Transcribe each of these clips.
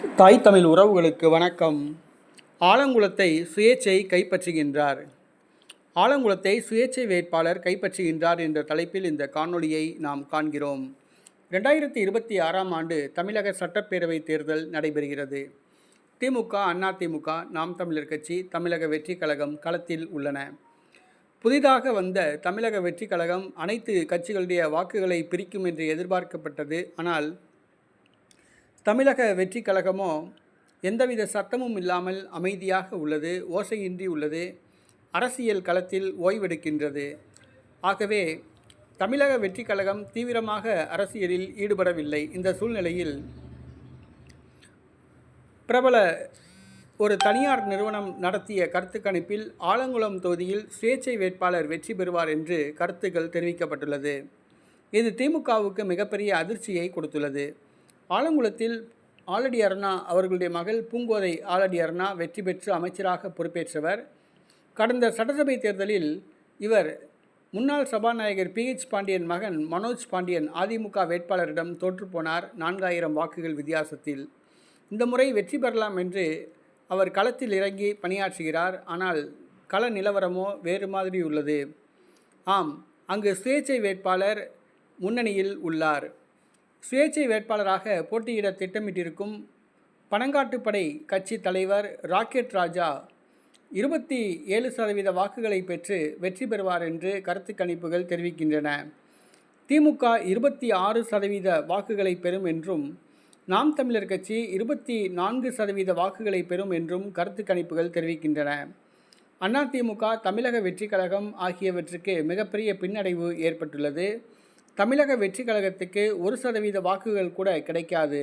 தாய் தமிழ் உறவுகளுக்கு வணக்கம். ஆலங்குளத்தை சுயேச்சை கைப்பற்றுகின்றார். ஆலங்குளத்தை சுயேச்சை வேட்பாளர் கைப்பற்றுகின்றார் என்ற தலைப்பில் இந்த காணொளியை நாம் காண்கிறோம். ரெண்டாயிரத்தி இருபத்தி ஆறாம் ஆண்டு தமிழக சட்டப்பேரவை தேர்தல் நடைபெறுகிறது. திமுக அதிமுக நாம் தமிழர் கட்சி தமிழக வெற்றி கழகம் களத்தில் உள்ளன. புதிதாக வந்த தமிழக வெற்றி கழகம் அனைத்து கட்சிகளுடைய வாக்குகளை பிரிக்கும் என்று எதிர்பார்க்கப்பட்டது. ஆனால் தமிழக வெற்றி கழகமோ எந்தவித சத்தமும் இல்லாமல் அமைதியாக உள்ளது ஓசையின்றி உள்ளது அரசியல் களத்தில் ஓய்வெடுக்கின்றது. ஆகவே தமிழக வெற்றி கழகம் தீவிரமாக அரசியலில் ஈடுபடவில்லை. இந்த சூழ்நிலையில் பிரபல ஒரு தனியார் நிறுவனம் நடத்திய கருத்து கணிப்பில் ஆலங்குளம் தொகுதியில் சுயேட்சை வேட்பாளர் வெற்றி பெறுவார் என்று கருத்துக்கள் தெரிவிக்கப்பட்டுள்ளது. இது திமுகவுக்கு மிகப்பெரிய அதிர்ச்சியை கொடுத்துள்ளது. ஆலங்குளத்தில் ஆலடி அருணா அவர்களுடைய மகள் பூங்கோதை ஆலடி அருணா வெற்றி பெற்று அமைச்சராக பொறுப்பேற்றவர். கடந்த சட்டசபை தேர்தலில் இவர் முன்னாள் சபாநாயகர் பிஹெச் பாண்டியன் மகன் மனோஜ் பாண்டியன் அதிமுக வேட்பாளரிடம் தோற்றுப்போனார் நான்காயிரம் வாக்குகள் வித்தியாசத்தில். இந்த முறை வெற்றி பெறலாம் என்று அவர் களத்தில் இறங்கி பணியாற்றுகிறார். ஆனால் கள நிலவரமோ வேறு மாதிரி உள்ளது. ஆம் அங்கு சுயேச்சை வேட்பாளர் முன்னணியில் உள்ளார். சுயேட்சை வேட்பாளராக போட்டியிட திட்டமிட்டிருக்கும் பனங்காட்டுப்படை கட்சி தலைவர் ராக்கெட் ராஜா இருபத்தி ஏழு சதவீத வாக்குகளை பெற்று வெற்றி பெறுவார் என்று கருத்து கணிப்புகள் தெரிவிக்கின்றன. திமுக இருபத்தி ஆறு சதவீத வாக்குகளை பெறும் என்றும் நாம் தமிழர் கட்சி இருபத்தி நான்கு சதவீத வாக்குகளை பெறும் என்றும் கருத்து கணிப்புகள் தெரிவிக்கின்றன. அதிமுக தமிழக வெற்றி கழகம் ஆகியவற்றுக்கு மிகப்பெரிய பின்னடைவு ஏற்பட்டுள்ளது. தமிழக வெற்றி கழகத்துக்கு ஒரு சதவீத வாக்குகள் கூட கிடைக்காது.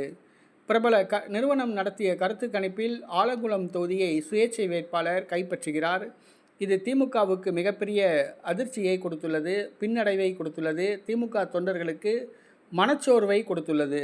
பிரபல க நிறுவனம் நடத்திய கருத்து கணிப்பில் ஆலங்குளம் தொகுதியை சுயேட்சை வேட்பாளர் கைப்பற்றுகிறார். இது திமுகவுக்கு மிகப்பெரிய அதிர்ச்சியை கொடுத்துள்ளது பின்னடைவை கொடுத்துள்ளது. திமுக தொண்டர்களுக்கு மனச்சோர்வை கொடுத்துள்ளது.